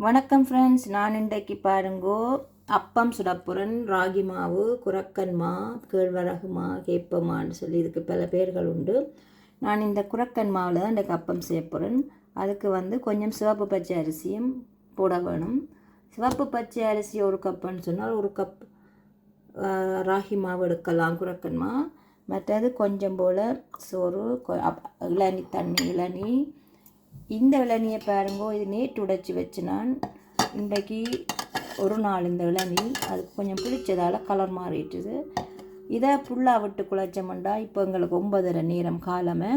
வணக்கம் ஃப்ரெண்ட்ஸ் நான் இன்றைக்கு பாருங்கோ அப்பம் சுடப்புரன் ராகி மாவு குரக்கன்மா கேழ்வரகுமா கேப்பமான்னு சொல்லி இதுக்கு பல பேர்கள் உண்டு. நான் இந்த குரக்கன் மாவில் தான் இன்றைக்கு அப்பம் செய்ய போகிறேன் அதுக்கு வந்து கொஞ்சம் சிவப்பு பச்சை அரிசியும் போட வேணும். சிவப்பு பச்சை அரிசி ஒரு கப்புன்னு சொன்னால் ஒரு கப் ராகி மாவு எடுக்கலாம் குரக்கன்மா மற்றது கொஞ்சம் போல் சோறு கொ- அப்- இளநி தண்ணி இளநி இந்த இளநியை பாருங்கோ இது நேற்று உடைச்சி வச்சு நான் இன்றைக்கு ஒரு நாள் இந்த இளநி அது கொஞ்சம் பிடிச்சதால் கலர் மாறிட்டுது. இதை ஃபுல்லாக விட்டு குழைச்சோம்டா இப்போ எங்களுக்கு ஒன்பதரை நேரம் காலமே.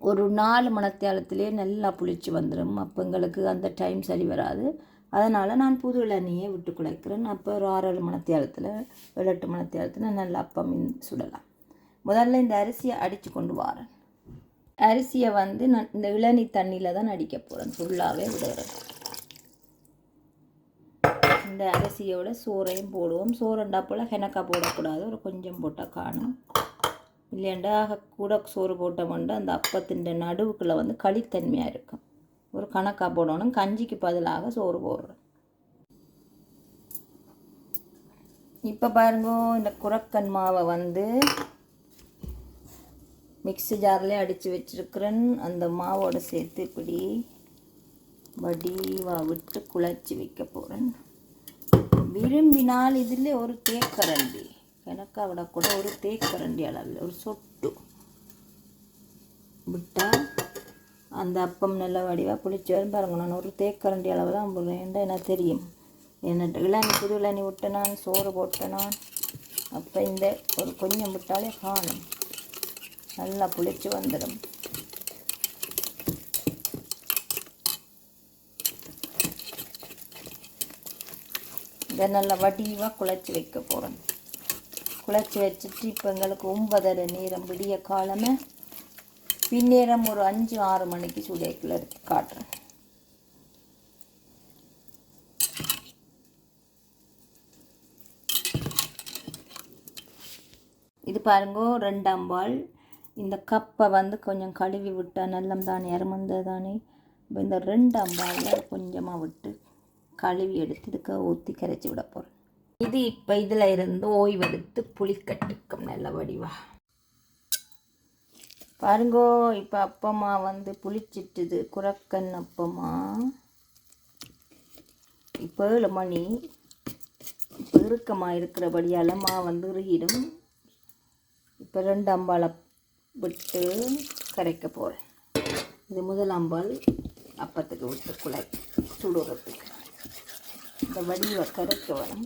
ஒரு நாலு மணத்தியாலத்திலே நல்லா புளிச்சு வந்துடும் அப்போ எங்களுக்கு அந்த டைம் சரி வராது. அதனால் நான் புது இளநியை விட்டு குழைக்கிறேன் அப்போ ஒரு ஆறு ஏழு மணத்தியாலத்தில் ஏழு எட்டு மணத்தியாலத்தில் நல்லா அப்பம் சுடலாம். முதல்ல இந்த அரிசியை அடித்து கொண்டு வரேன். அரிசியை வந்து நான் இந்த இளநி தண்ணியில் தான் அடிக்க போகிறேன் ஃபுல்லாகவே விடுறேன். இந்த அரிசியோட சோறையும் போடுவோம். சோறுண்டா போல் ஹெனக்கா போடக்கூடாது. ஒரு கொஞ்சம் போட்டால் காணும். இல்லைண்டா கூட சோறு போட்டோம்னா அந்த அப்பத்தின் நடுவுக்குள்ளே வந்து களித்தன்மையாக இருக்கும். ஒரு கணக்காக போடணும். கஞ்சிக்கு பதிலாக சோறு போடுறேன். இப்போ பாருங்க இந்த குரக்கன் மாவை வந்து மிக்ஸி ஜார்லேயே அடித்து வச்சுருக்கிறேன். அந்த மாவோட சேர்த்து இப்படி வடிவாக விட்டு குழச்சி வைக்க போகிறேன் விரும்பினால் இதில் ஒரு தேக்கரண்டி. எனக்கு அவட கூட ஒரு தேக்கரண்டி அளவில் ஒரு சொட்டு. விட்டால் அந்த அப்பம் நல்ல வடிவாக புளிச்சு வரும். பாருங்க நான் ஒரு தேக்கரண்டி அளவு தான் போடுறேன். எனக்கு தெரியும். என்ன இளநி புது இளநி விட்டனான் சோறு போட்டேன் அப்போ இந்த ஒரு கொஞ்சம் விட்டாலே காணும். நல்லா புளிச்சு வந்துடும். இதை நல்லா வடிவாக குழச்சி வைக்க போகிறோம் குழச்சி வச்சுட்டு இப்போ எங்களுக்கு ஒன்பதரை நேரம் விடிய காலமே பின்னேரம் ஒரு அஞ்சு ஆறு மணிக்கு சுடியக்கில் எடுத்து காட்டுறேன். இது பாருங்கோ ரெண்டாம் பால். இந்த கப்பை வந்து கொஞ்சம் கழுவி விட்டால் நல்லம் தானே இறமந்தது தானே? இப்போ இந்த ரெண்டு அம்பாவில் கொஞ்சமாக விட்டு கழுவி எடுத்து இதுக்கு ஊற்றி கரைச்சி விட போகிறேன் இது இப்போ இதில் இருந்து ஓய்வெடுத்து புளிக்கட்டுக்கும் நல்ல வடிவா. பாருங்கோ இப்போ அப்பமா வந்து புளிச்சிட்டுது குரக்கன் அப்பமா. இப்போ ஏழு மணி. இப்போ இறுக்கமாக இருக்கிறபடியால் மா வந்து இறுகிடும் இப்போ ரெண்டு அம்பாளை விட்டு கரைக்க போகிறேன் இது முதல் அப்பத்துக்கு விட்டு குழை சுடுறதுக்கு இந்த வடிவை கரைக்க வரேன்.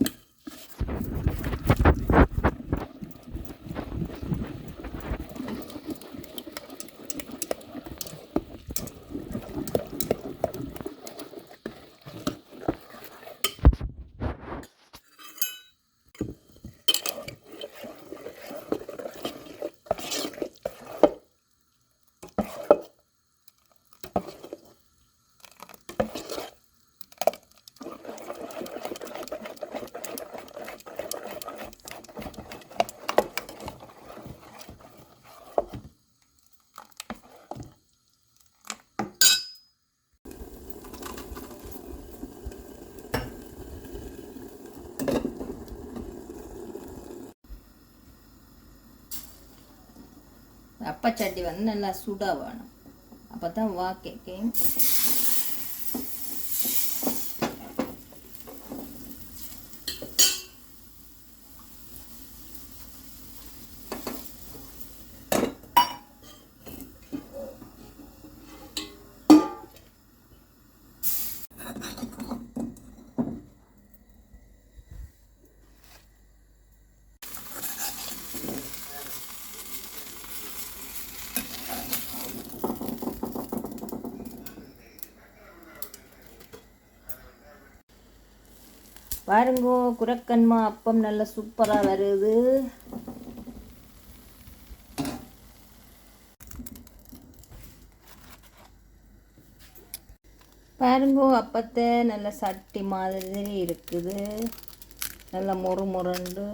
அப்பச்சட்டி வந்து நல்லா சுட வேணும் அப்போ தான் வாக்கைக்கும் பாருங்கோ குரக்கன்மா அப்பம் நல்ல சூப்பராக வருது. பாருங்கோ அப்பத்தை நல்ல சட்டி மாதிரி இருக்குது. நல்ல மொறு முரண்டு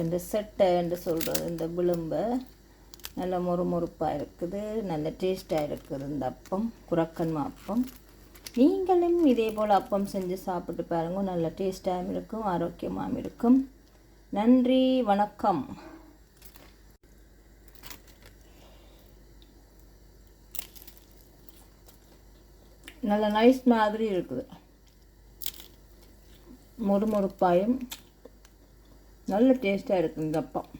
அது செட்டை என்று சொல்கிறது இந்த விளிம்பை நல்ல மொறுமொறுப்பாக இருக்குது. நல்ல டேஸ்ட்டாக இருக்குது இந்த அப்பம் குரக்கன்மா அப்பம். நீங்களும் இதே போல் அப்பம் செஞ்சு சாப்பிட்டு பாருங்க. நல்ல டேஸ்ட்டாகவும் இருக்கும் ஆரோக்கியமாகவும் இருக்கும். நன்றி வணக்கம். நல்ல நைஸ் மாதிரி இருக்குது. மொறுமொறுப்பாயும் நல்ல டேஸ்ட்டாக இருக்குது இந்த அப்பம்.